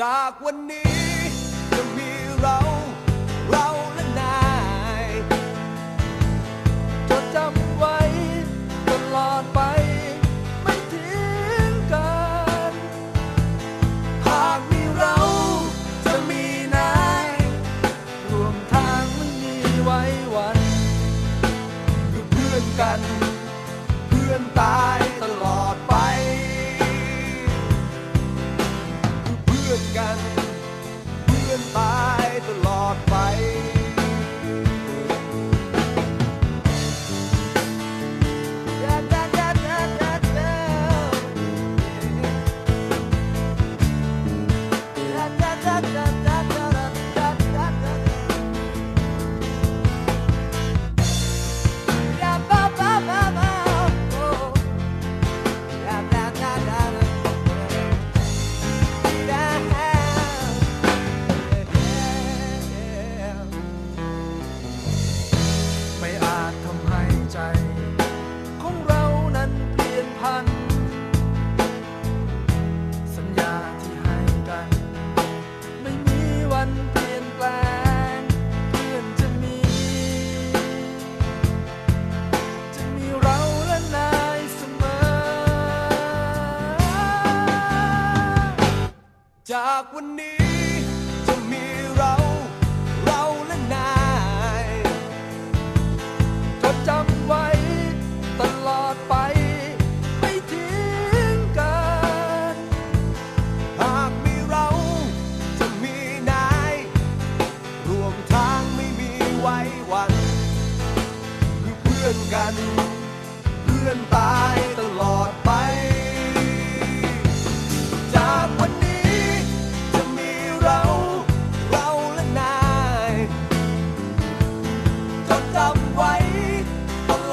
จากวันนี้จะมีเรา คื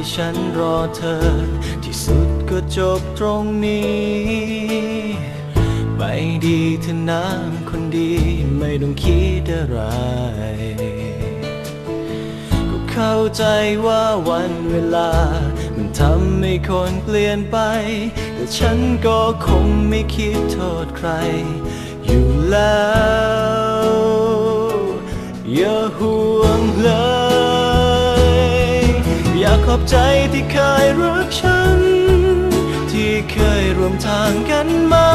ที่ฉันรอเธอ ที่สุดก็จบตรงนี้ ไปดีเธอน้ำคนดี ไม่ต้องคิดอะไร ก็เข้าใจว่าวันเวลา มันทำให้คนเปลี่ยนไป แต่ฉันก็คงไม่คิดโทษใคร อยู่แล้ว อย่าห่วงเลย ขอบใจที่เคยรักฉัน ที่เคยร่วมทางกันมา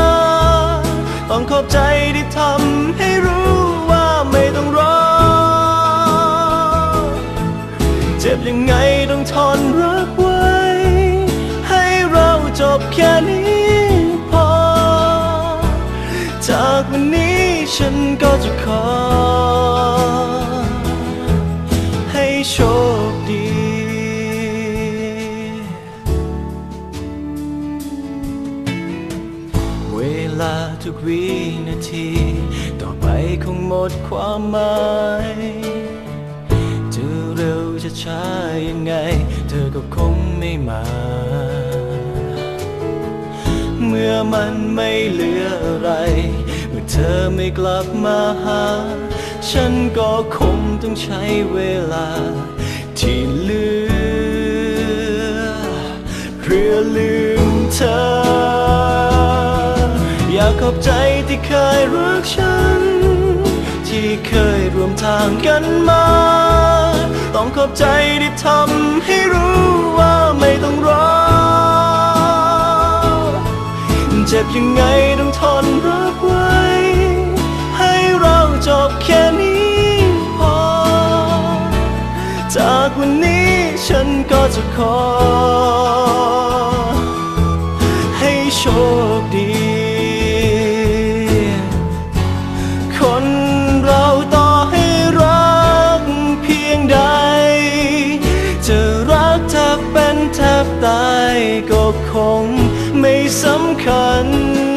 ต้องขอบใจที่ทำให้รู้ว่าไม่ต้องรอ เจ็บยังไงต้องทนรักไว้ ให้เราจบแค่นี้พอ จากวันนี้ฉันก็จะขอ ให้โชค วินาที ต่อไปคงหมดความหมายจะเร็วจะช้ายังไง เธอก็คงไม่มา เมื่อมันไม่เหลืออะไร เมื่อเธอไม่กลับมาหา ฉันก็คงต้องใช้เวลา ที่เหลือเพื่อลืมเธอ ขอบใจที่เคยรักฉัน ที่เคยร่วมทางกันมา ต้องขอบใจที่ทำให้รู้ว่าไม่ต้องรอ เจ็บยังไงต้องทนรับไว้ ให้เราจบแค่นี้พอ จากวันนี้ฉันก็จะขอ ให้โชคดี คงไม่สำคัญ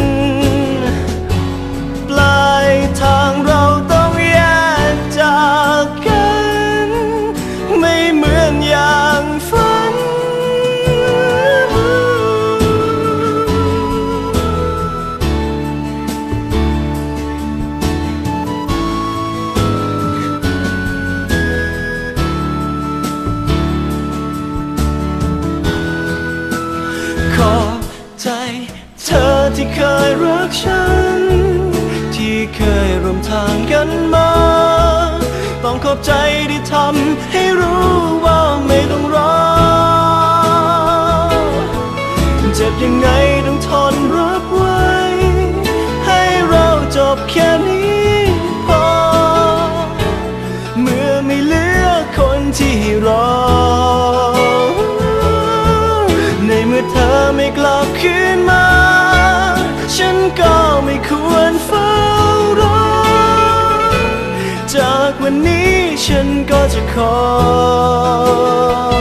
ฉันก็จะขอ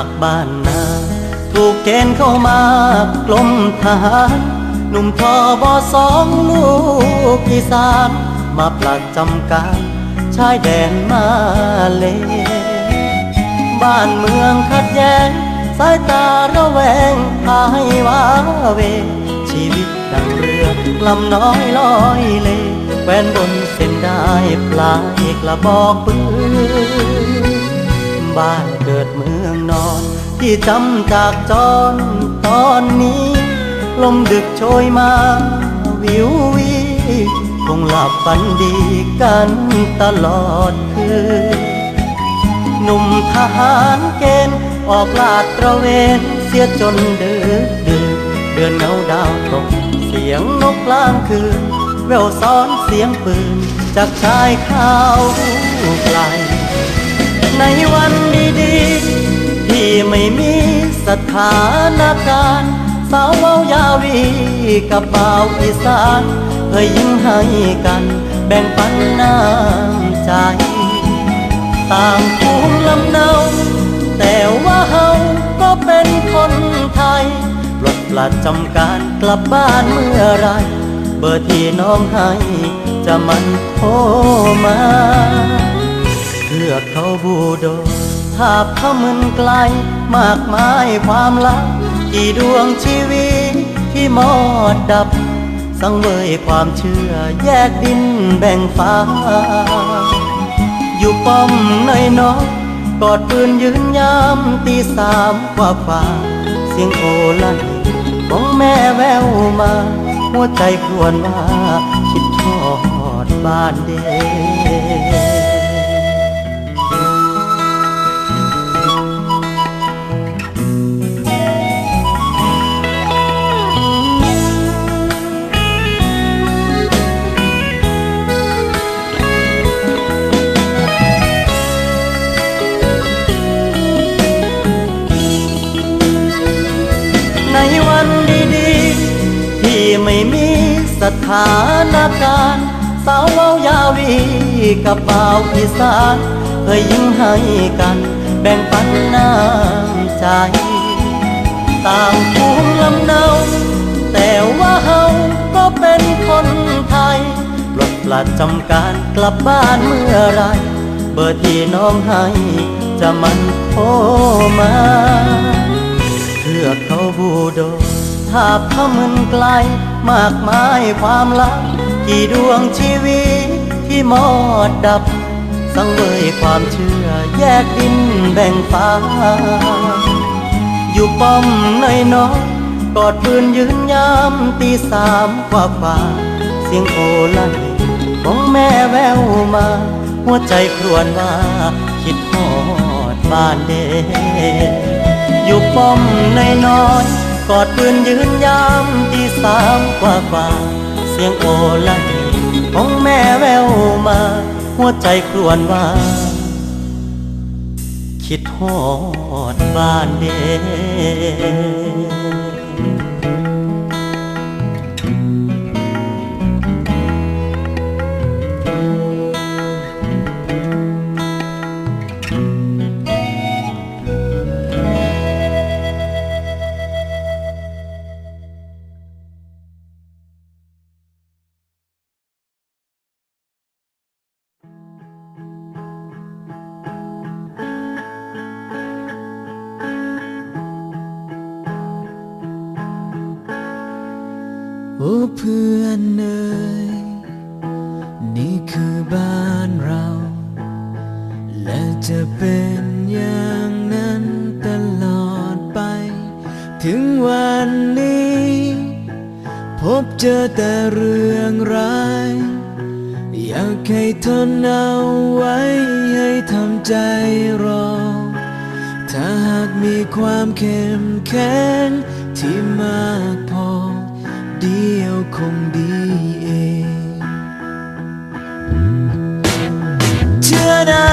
จากบ้านนา ถูกเกณฑ์เข้ามากลมทหารหนุ่มทอบอสองลูกอีสาน มาปลัดจำการชายแดนมาเล บ้านเมืองขัดแย้ง สายตาระแวงพาให้ว้าเว ชีวิตดังเรือลำน้อยลอยเลแวนบนเส้นได้ปลายกระบอกปืน บ้านเกิดเมืองนอน ที่จำจากจรตอนนี้ ลมดึกโชยมาวิววีคงหลับฝันดีกันตลอดคืนหนุ่มทหารเกณฑ์ออกลาดตระเวนเสียจนดึกดึกเดือนเงาดาวตก เสียงนกกลางคืน แววซ้อนเสียงปืน จากชายข้าวไกล ในวันดีๆที่ไม่มีสถานการณ์สาวเว้ายาวีกับเบาอีสานเคยยิ้มให้กันแบ่งปันน้ำใจ ต่างภูมิลำเนาแต่ว่าเฮาก็เป็นคนไทยปลดปลัดจำการกลับบ้านเมื่อไรเบอร์ที่น้องให้จะมันโทรมา อกเขาบูโดทภาพเขาเหมือนไกล มากมายความลับกี่ดวงชีวิตที่หมอดดับ สังเวยความเชื่อแยกดินแบ่งฟ้า อยู่ป้อมในนอยๆกอดปืนยืนยามตีสามกว่าฝ่า เสียงโอลั่นของแม่แววมา หัวใจควญว่า คิดทอดบ้านเด็ก ถานการณ์สาวเว้ายาวีกับบ่าวอีสานเคยยิ้มให้กัน แบ่งปันน้ำใจ ต่างภูมิลำเนาแต่ว่าเฮาก็เป็นคนไทยปลดประจำการกลับบ้านเมื่อไร เบอร์ที่น้องให้จะมันโทรมาเพื่อเขาบูโดภาพเขาเหมือนไกล มากมายความลับ กี่ดวงชีวิตที่มอดดับ สังเวยความเชื่อแยกดินแบ่งฟ้า อยู่ป้อมในน้อยกอดปืนยืนยามตีสามกว่าฝ่าเสียงโอลั่นของแม่แววมา หัวใจครวญว่า คิดทอดบ้านเดอยู่ป้อมในน้อย กอดปืนยืนยามตีสามกว่ากว่า เสียงโอลั่นของแม่แววมา หัวใจครวญว่า คิดทอดบ้านเด็ พบเจอแต่เรื่องร้าย อยากให้ทนเอาไว้ให้ทำใจรอ ถ้าหากมีความเข้มแข็งที่มากพอ เดียวคงดีเอง เชื่อได้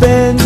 เ